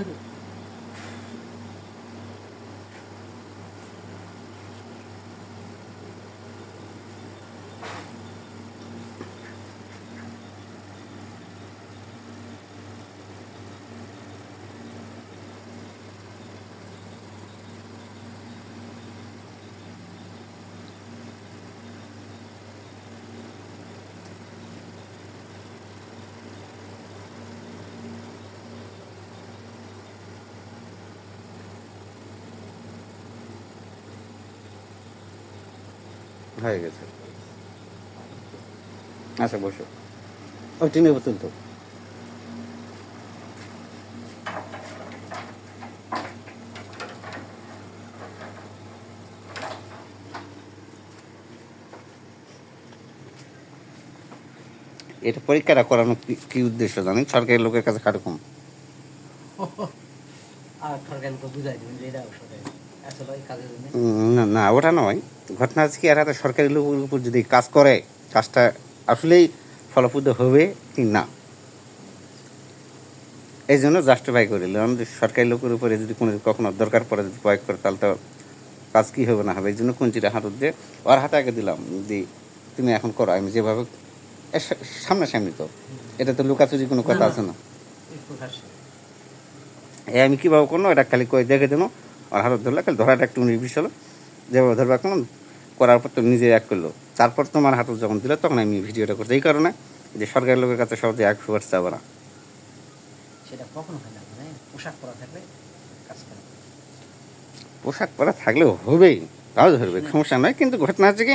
食る。হয়ে গেছে। আচ্ছা বসো। ওই টিনের বোতল তো। এটা পরীক্ষাটা করানো কি- উদ্দেশ্য জানেন? সরকারি লোকের কাছে খাটো কম আর সরকারকে বুঝাই দিবেন যে এটা না না ওটা নয়। ঘটনা হচ্ছে কি এরা তো সরকারি লোকের উপর যদি কাজ করে কাজটা আসলেই ফলপ্রদ হবে কি না? এই জন্য জাস্টিফাই করিল আমাদের সরকারি লোকের উপরে যদি কোনো কখনো দরকার পড়ে যদি প্রয়োগ করে তাহলে তো কাজ কি হবে না হবে? এই জন্য কুঞ্চিটা হাঁটুর দিয়ে ওর হাতে আগে দিলাম দি তুমি এখন করো। আমি যেভাবে এ সামনাসামনি তো। এটা তো লুকাচুরি কোনো কথা আছে না। এই আমি কীভাবে করল এটা খালি করে দেখে দেবো আর হাত ধরলে খালি ধরাটা একটু নির্বিষ হলো। যেভাবে ধরবা কেমন করার পর তো নিজে এক করল। তারপর তোমার হাতে যখন দিল তখন আমি ভিডিওটা করতে এই কারণে যে সরকারি লোকের কাছে সহজে এক ফুয়ার যাবে না। সেটা কখনো হয় না মানে পোশাক পরা থাকলে পোশাক পরা থাকলেও হবেই তাও ধরবে সমস্যা নয় কিন্তু ঘটনা হচ্ছে কি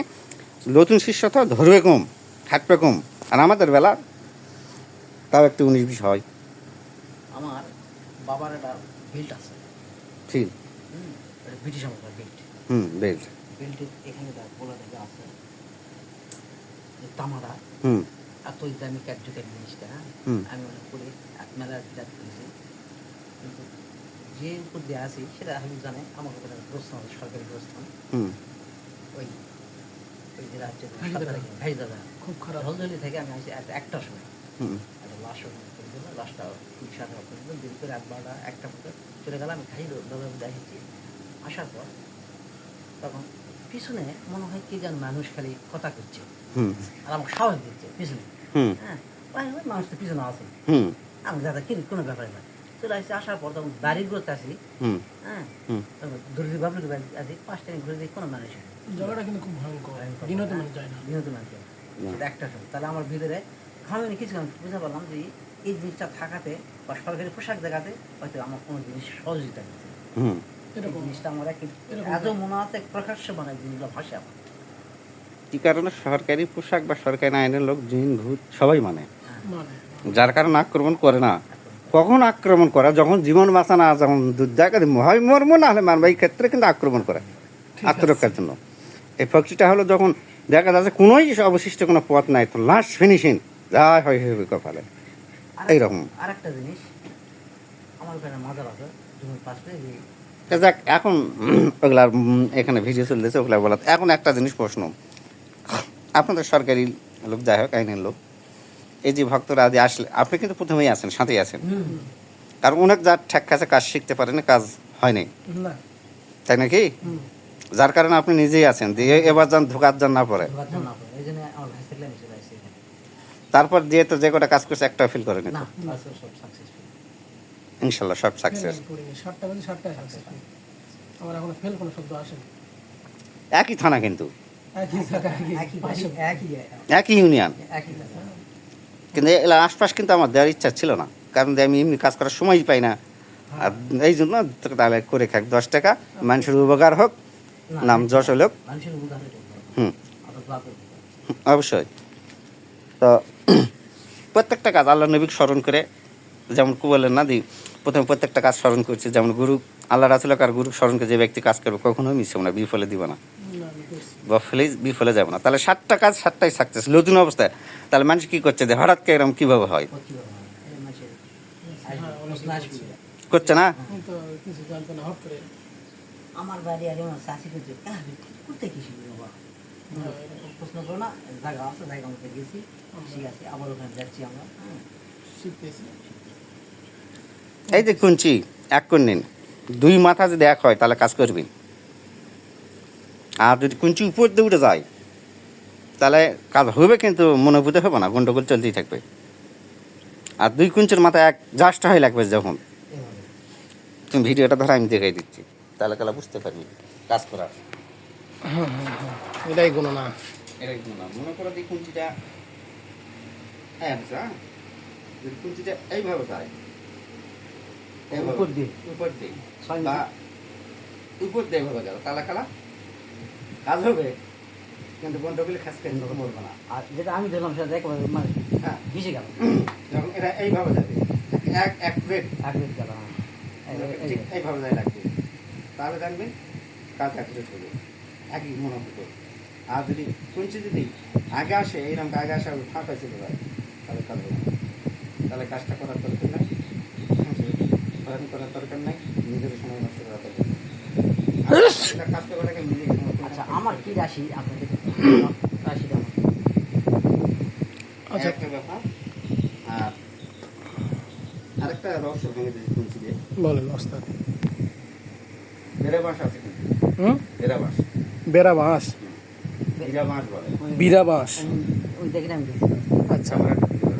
নতুন শিষ্য তো ধরবে কম থাকবে কম। আর আমাদের বেলা তাও একটু উনিশ বিশ হয়। আমার বাবার একটা বেল্ট আছে। ঠিক। ব্রিটিশ আমলের বেল্ট হুম বেশ বেল্টের এখানে দেখ বলা থেকে আছে যে তামারা। হুম। এত দামি কার্যকারী জিনিসটা হ্যাঁ? আমি মনে করি এক মেলার বিরাট করেছি কিন্তু যে উপর দিয়ে আছি সেটা আমি জানে আমার উপরে প্রস্থান সরকারি প্রস্থান হুম। ওই ওই যে রাজ্যের ভাইজাদা। ভাইজাদা। খুব খারাপ। ঝলঝলি থেকে আমি আসি একটা- সময়। হুম। একটা লাশ করে দিল লাশটা ঠিক সাথে করে এক বারোটা একটা মতো চলে গেলাম আমি খাই দাদা দেখেছি আসার পর তখন পিছনে মনে হয় কি যেন মানুষ খালি কথা করছে আর আমাকে সাহস দিচ্ছে পিছনে। হ্যাঁ ওই ওই মানুষ তো পিছনে আছে। আমি দাদা কি কোনো ব্যাপার না। চলে আসছি আসার পর তখন বাড়ির গ্রোথ আসি হ্যাঁ তখন বাবলুকে বাড়ি আসি পাঁচ টাইম ঘুরে দিই কোনো মানুষ জায়গাটা কিন্তু খুব ভয়ঙ্কর। মানুষ যায় না বিনোদন মানুষ। এটা একটা সময় তাহলে আমার ভিতরে আমি কিছু বুঝতে পারলাম যে এই জিনিসটা থাকাতে বা সরকারি পোশাক দেখাতে হয়তো আমার কোনো জিনিস সহযোগিতা দিচ্ছে জিনিসটা আমার মনে প্রকাশ্য জিনিসগুলো কি কারণে সরকারি পোশাক বা সরকারি আইনের লোক জিন ভূত সবাই মানে। মানে যার কারণে আক্রমণ করে না। কখন আক্রমণ করে? যখন জীবন বাঁচা না যখন হয় মর্ম না হলে মানব এই ক্ষেত্রে কিন্তু আক্রমণ করে। আত্মরক্ষার জন্য। এই ফক্সিটা হলো যখন দেখা যাচ্ছে কোনোই অবশিষ্ট কোনো পথ নাই তো লাস্ট ফিনিশিং। যা হয় হবে কপালে। এইরকম। আর একটা জিনিস আমার ওখানে মজার আছে জমির পাশে যাক এখন ওগুলা উম, এখানে ভিডিও চলতেছে ওগুলা বলা এখন একটা জিনিস প্রশ্ন। আপনাদের সরকারি লোক যাই হোক আইনের লোক এই যে ভক্তরা আজ আসলে আপনি কিন্তু প্রথমেই আছেন সাথেই আছেন। কারণ অনেক যার ঠেক কাছে কাজ শিখতে পারেনি কাজ হয়নি না। তাই নাকি? যার কারণে আপনি নিজেই আছেন দিয়ে এবার যান ধোকার যান না পড়ে না। তারপর দিয়ে তো যে কটা কাজ করছে একটা ফিল করেনি না তো বাস সব সাকসেসফুল ইনশাল্লাহ সব সাকসেস ফেল আমি করিনি সাতটা বাজে সাতটায় সাকসেসফুল আমার এখনও ফেল কোনো শব্দ আসেনি একই থানা কিন্তু। একই জায়গায় একই একই পাশে। একই একই ইউনিয়ন কিন্তু এলার আশপাশ কিন্তু আমার দেওয়ার ইচ্ছা ছিল না। কারণ আমি এমনি কাজ করার সময়ই পাই না। আর এই জন্য তাহলে করে খাক দশ টাকা। মানুষের উপকার হোক নাম যশ হলে। হুম। অবশ্যই। তো প্রত্যেকটা কাজ আল্লাহ নবীকে স্মরণ করে যেমন কু বলেন না দি প্রথমে প্রত্যেকটা কাজ স্মরণ করছে যেমন গুরু আল্লাহ রাসুলক আর গুরু স্মরণ করে যে ব্যক্তি কাজ করবে কখনোই মিশে না বিফলে দিব না। বিফলে বিফলে যাব না তাহলে সাতটা কাজ সাতটাই সাকসেস নতুন অবস্থায় তাহলে মানুষ কি করছে যে হঠাৎ করে এরকম কীভাবে হয় হবে। করছে না আমার বাড়ি আর আমার শাশি করছে করতে প্রশ্ন করো না জায়গা আছে জায়গা মতো গেছি ঠিক আছে আবার ওখানে যাচ্ছি আমরা হ্যাঁ। শিখতেছি এই যে কুঞ্চি এক করে নিন। দুই মাথা যদি এক হয় তাহলে কাজ করবেন আর যদি কুঞ্চি উপর দিয়ে উঠে যায় তাহলে কাজ হবে কিন্তু মনোভূত হবে না গন্ডগোল চলতেই থাকবে। আর দুই কুঞ্চির মাথা এক জাস্ট হয় লাগবে যখন। তুমি ভিডিওটা ধরে আমি দেখাই দিচ্ছি তাহলে কালা বুঝতে পারবি কাজ করার। এটাই কোনো না। এটাই কোনো না। মনে করো যে কুঞ্চিটা হ্যাঁ? যদি কুঞ্চিটা এইভাবে যায় উপর দিয়ে। উপর দিয়ে। বা উপর দিয়ে এইভাবে গেল তাহলে কালা কাজ হবে? কিন্তু গন্ডগোলে খাস কেন মরবে না। আর যেটা আমি ধরলাম সেটা একেবারে মানে হ্যাঁ। ভিজে গেল। যখন এটা এইভাবে যাবে এক এক প্লেট এক মিনিট গেল হ্যাঁ। ঠিক এইভাবে। যায় রাখবে। তাহলে জানবেন কাজ অ্যাকুরেট হবে একই মনে হতো আর যদি কুঞ্চি যদি আগে আসে এইরকম আগে আসে ফাঁকা চলে যায় তাহলে কাজ হবে তাহলে কাজটা করার দরকার নাই। করার দরকার নাই নিজের সময় নষ্ট করার দরকার কাজ আচ্ছা আমার কি রাশি? আপনাদের রাশিটা আমার আচ্ছা। একটা ব্যাপার আর আরেকটা রহস্য ভেঙে দিয়েছি কুঞ্চি দিয়ে বলেন ওস্তাদ বেড়ে বাঁশ আছে কিন্তু। হুম? বেড়া বাঁশ বেড়া বাঁশ বিড়া বাঁশ বলে। বাঁশ ওই- দেখেন আমি আচ্ছা। আমার একটা ভিডিও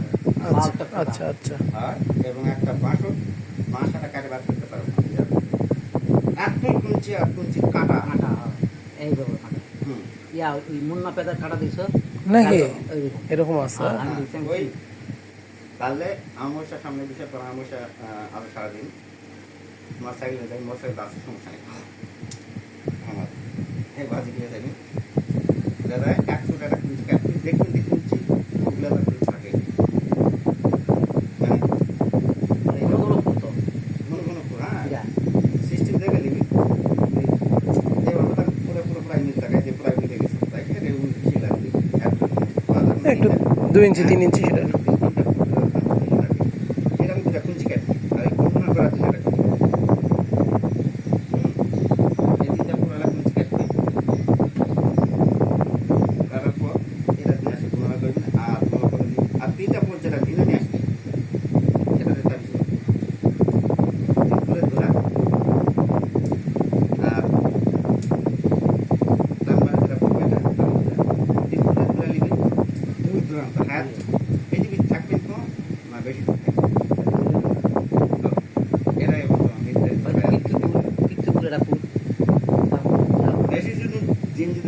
আচ্ছা আচ্ছা আচ্ছা। আর এবং একটা বাঁশও। বাঁশটা কাটে বার করতে না এতই কুঞ্চি আর কুঞ্চি কাটা। কাঁটা হয়। এইভাবে কাঁটা। হুম। ইয়া ওই মুন্না পেদার কাটা দিছো? নাকি? এরকম আছে? আমি ওই তাহলে আমাবস্যা সামনে বিষয় পর আমাবস্যা আরও সারাদিন। তোমার সাইকেলে যাই মোটর সাইকেল আছে সমস্যা নেই। আমার এই বাজি কিনে যাবি। দাদা একশো টাকা কুঞ্চি কাটবি দেখবেন যে কুঞ্চি ওগুলো আবার কুঞ্চি থাকে মানে আর এগুলো হলো কত? ঘন ঘন হ্যাঁ ইয়া, সিস্টেম দেখে নিবি এইভাবে তার পুরো পুরো প্রায় মিল থাকে যে প্রায় মিলে গেছে তাই কেটে উনি বেশি লাগবে একটু দুই ইঞ্চি তিন ইঞ্চি সেটা এরকম দুটা কুঞ্চি কাটবি আর এই কল্পনা করা দুটা কাটবি এই তিনটা পুরো এলাকা কুঞ্চি কাটবি কাটার পর এটা দিয়ে আসে পুনরায় করবি আর মনে করে দিবি আর তিনটা পর যেটা ভিনে নিয়ে আসবি সেটা দিয়ে তাবিজ করবি তিন করে ধরা আর নাম্বার যেটা করবে এটা তিন করে ধরে নিবি দুই দূরান্ত হাত পৃথিবী থাকবে তো না বেশি থাকবে তো এরাই এবং হয়তো কিচ্ছু দূর- কিচ্ছু দূরে রাখুন। তারপর যাও। বেশি যদি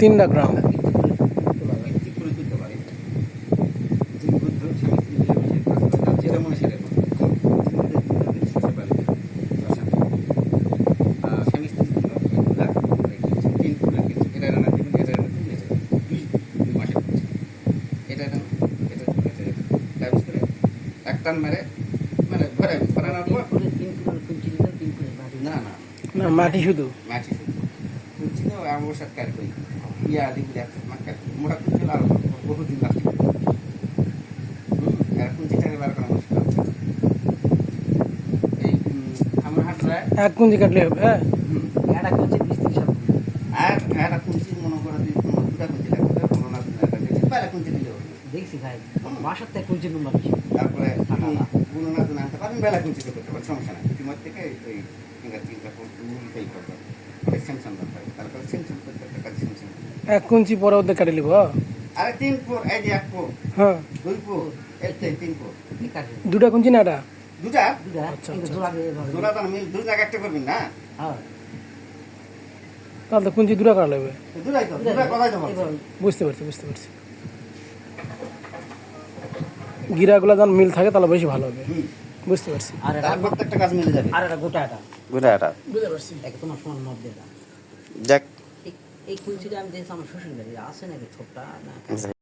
এটা রান্না। ডাইভোর্স করে এক টান মেরে, মানে ঘরে ঘোরানোর তিন পর, ফুলের তিন ফুলের কুঞ্চি দিতেন, তিন ফুলের বাড়ি। না না। না মাটি শুধু। ইয়া মোটা কুঞ্চি আর বহুদিন লাস্ট। আর কুঞ্চিটাকে বার করা মুশকিল আছে এই আমার হাত এক কুঞ্জি কাটলে হবে হ্যাঁ? একটা বিশ ত্রিশ আর একটা কুঞ্চি মনে করে দিই তোমার দুটা লাগবে কোনো না দিলে দেখছি ভাই বাসার থেকে কুঞ্চির নম্বর তারপরে তুমি কোনো না আনতে পারেন বেলা কুঞ্চিতে করতে পারেন সমস্যা তোমার থেকে ওই এক কুঞ্চি পরে ওদের কাটে নিব আরে তিন ফোর এই যে এক ফোর হ্যাঁ। দুই ফোর এই তিন ফোর দুটা কুঞ্চি না এটা? দুটা? দুটা আচ্ছা, আচ্ছা। জোড়া তো মিল দুই জায়গা একটা করবেন না? হ্যাঁ। তাহলে তো কুঞ্চি দুটা বলছি। এভাবে। বুঝতে পারছি বুঝতে পারছি। গিরাগুলো যখন মিল থাকে তাহলে বেশি ভালো হবে। হুম। বুঝতে পারছি। আর এটা একটা প্রত্যেকটা কাজ মিলে যাবে। আর এটা গোটা এটা। গোটা এটা। বুঝতে পারছি। এক তোমার সমান মধ্যে এটা যাক। এই- এই কুঞ্চিটা আমি দেখছি আমার শ্বশুর বাড়ি আছে নাকি ছোটটা না